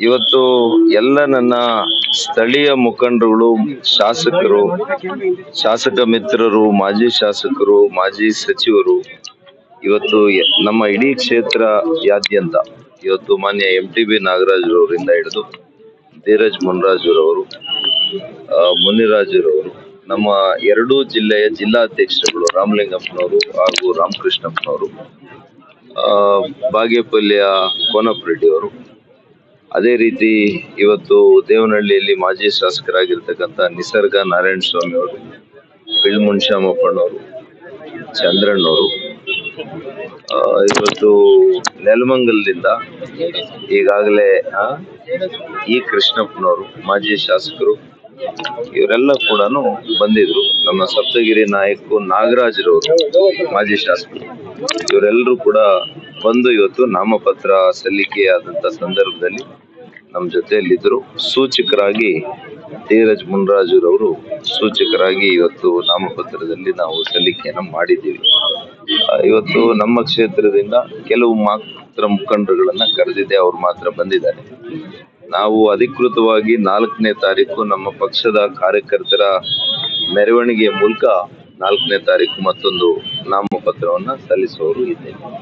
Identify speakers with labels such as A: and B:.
A: ಇವತ್ತು ಎಲ್ಲ ನನ್ನ ಸ್ಥಳೀಯ ಮುಖಂಡರುಗಳು, ಶಾಸಕರು, ಶಾಸಕ ಮಿತ್ರರು, ಮಾಜಿ ಶಾಸಕರು, ಮಾಜಿ ಸಚಿವರು, ಇವತ್ತು ನಮ್ಮ ಇಡೀ ಕ್ಷೇತ್ರಯಾದ್ಯಂತ ಇವತ್ತು ಮಾನ್ಯ ಎಂ ಟಿ ಬಿ ನಾಗರಾಜರವರಿಂದ ಹಿಡಿದು ಧೀರಜ್ ಮುನ್ರಾಜುರವರು ಮುನಿರಾಜುರವರು, ನಮ್ಮ ಎರಡೂ ಜಿಲ್ಲೆಯ ಜಿಲ್ಲಾಧ್ಯಕ್ಷರುಗಳು ರಾಮಲಿಂಗಪ್ಪನವರು ಹಾಗೂ ರಾಮಕೃಷ್ಣಪ್ಪನವರು ಬಾಗೇಪಲ್ಲಿಯ ಕೋನಪ್ಪ ಅವರು ಅದೇ ರೀತಿ ಇವತ್ತು ದೇವನಹಳ್ಳಿಯಲ್ಲಿ ಮಾಜಿ ಶಾಸಕರಾಗಿರ್ತಕ್ಕಂಥ ನಿಸರ್ಗ ನಾರಾಯಣ ಸ್ವಾಮಿ ಅವರು ಬಿಳ್ಮುನ್ಶಾಮಪ್ಪನವರು ಚಂದ್ರಣ್ಣವರು ಆ, ಇವತ್ತು ನೆಲಮಂಗಲದಿಂದ ಈಗಾಗಲೇ ಇ ಕೃಷ್ಣಪ್ಪನವರು ಮಾಜಿ ಶಾಸಕರು ಇವರೆಲ್ಲ ಕೂಡ ಬಂದಿದ್ರು. ನಮ್ಮ ಸಪ್ತಗಿರಿ ನಾಯಕು ನಾಗರಾಜ್ರವರು ಮಾಜಿ ಶಾಸಕರು. ಇವರೆಲ್ಲರೂ ಕೂಡ ಬಂದು ಇವತ್ತು ನಾಮಪತ್ರ ಸಲ್ಲಿಕೆಯಾದಂಥ ಸಂದರ್ಭದಲ್ಲಿ ನಮ್ಮ ಜೊತೆಯಲ್ಲಿದ್ದರು ಸೂಚಕರಾಗಿ ಧೀರಜ್ ಮುನ್ರಾಜುರವರು ಸೂಚಕರಾಗಿ ಇವತ್ತು ನಾಮಪತ್ರದಲ್ಲಿ ನಾವು ಸಲ್ಲಿಕೆಯನ್ನು ಮಾಡಿದ್ದೀವಿ. ಇವತ್ತು ನಮ್ಮ ಕ್ಷೇತ್ರದಿಂದ ಕೆಲವು ಮಾತ್ರ ಮುಖಂಡರುಗಳನ್ನು ಕರೆದಿದ್ದೆ. ಅವ್ರು ಮಾತ್ರ ಬಂದಿದ್ದಾರೆ. ನಾವು ಅಧಿಕೃತವಾಗಿ ನಾಲ್ಕನೇ ತಾರೀಕು ನಮ್ಮ ಪಕ್ಷದ ಕಾರ್ಯಕರ್ತರ ಮೆರವಣಿಗೆಯ ಮೂಲಕ ನಾಲ್ಕನೇ ತಾರೀಕು ಮತ್ತೊಂದು ನಾಮಪತ್ರವನ್ನ ಸಲ್ಲಿಸುವವರು ಇದ್ದೇವೆ.